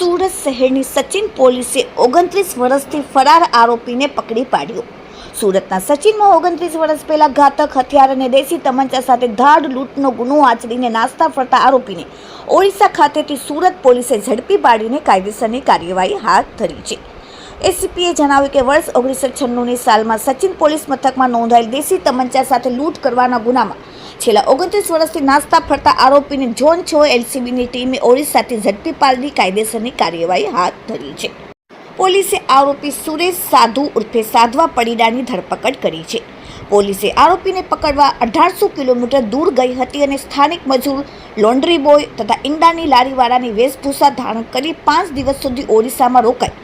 સુરત શહેરની સચિન પોલીસે ઓગણત્રીસ વર્ષથી ફરાર આરોપીને પકડી પાડ્યો. સુરતના સચિનમાં ઓગણત્રીસ વર્ષ પહેલાં ઘાતક હથિયાર અને દેશી તમંચા સાથે ધાડ લૂંટનો ગુનો આચરીને નાસ્તા ફરતા આરોપીને ઓડિશા ખાતેથી સુરત પોલીસે ઝડપી પાડીને કાયદેસરની કાર્યવાહી હાથ ધરી છે. એસીપીએ જણાવ્યું કે વર્ષ ઓગણીસો છન્નુની સાલમાં સચિન પોલીસ મથકમાં નોંધાયેલ દેશી તમંચા સાથે લૂંટ કરવાના ગુનામાં છેલ્લા ઓગણત્રીસ વર્ષથી નાસ્તા ફરતા આરોપીને ઝોન છ એલસીબીની ટીમે ઓડિશાથી ઝડપી પાડી કાયદેસરની કાર્યવાહી હાથ ધરી છે. પોલીસે આરોપી સુરેશ સાધુ ઉર્ફે સાધવા પડીડાની ધરપકડ કરી છે. પોલીસે આરોપીને પકડવા અઢારસો કિલોમીટર દૂર ગઈ હતી અને સ્થાનિક મજૂર, લોન્ડ્રી બોય તથા ઈંડાની લારીવાળાની વેશભૂષા ધારણ કરી પાંચ દિવસ સુધી ઓડિશામાં રોકાઈ.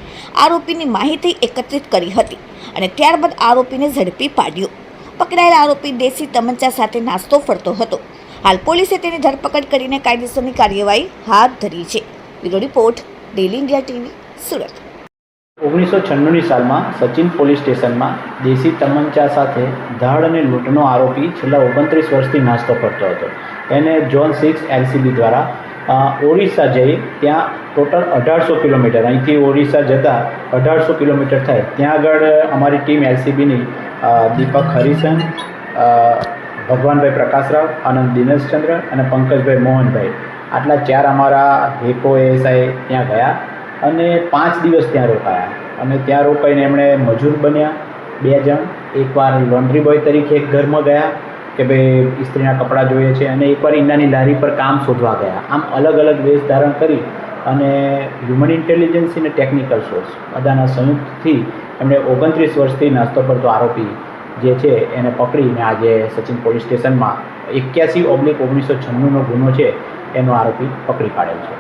આરોપીની માહિતી એકત્રિત કરી હતી અને ત્યારબાદ આરોપીને ઝડપી પાડ્યો. પકડાયેલા આરોપી દેશી તમંચા સાથે નાસ્તો ફરતો હતો. હાલ પોલીસે તેની ધરપકડ કરીને કાયદેસરની કાર્યવાહી હાથ ધરી છે. Bureau report daily India TV, Surat. ઓગણીસો છન્નુની સાલમાં સચિન પોલીસ સ્ટેશનમાં દેશી તમંચા સાથે ધાડ અને લૂંટનો આરોપી છેલ્લા ઓગણત્રીસ વર્ષથી નાસ્તો કરતો હતો. એને જોન સિક્સ એલસીબી દ્વારા ઓડિશા જઈ ત્યાં ટોટલ અઢારસો કિલોમીટર, અહીંથી ઓરિસ્સા જતાં અઢારસો કિલોમીટર થાય. ત્યાં આગળ અમારી ટીમ એલસીબીની દીપક હરિસન ભગવાનભાઈ પ્રકાશરાવ, આનંદ દિનેશચંદ્ર અને પંકજભાઈ મોહનભાઈ. આટલા ચાર અમારા હેકો એએસઆઈ ત્યાં ગયા અને પાંચ દિવસ ત્યાં રોકાયા. અને ત્યાં રોકાઈને એમણે મજૂર બન્યા બે જણ. એકવાર લોન્ડ્રી બોય તરીકે એક ઘરમાં ગયા. કે ભાઈ ઇસ્ત્રીના કપડાં જોઈએ છે અને એકવાર ઈંડાની લારી પર કામ શોધવા ગયા. આમ અલગ અલગ વેશ ધારણ કરી અને હ્યુમન ઇન્ટેલિજન્સ અને ટેકનિકલ સોર્સ બધાના સંયુક્તથી એમણે ઓગણત્રીસ વર્ષથી નાસ્તો પડતો આરોપી જે છે એને પકડીને આજે સચિન પોલીસ સ્ટેશનમાં એક્યાસી ઓબ્લિક ઓગણીસો છન્નુનો ગુનો છે એનો આરોપી પકડી પાડેલ છે.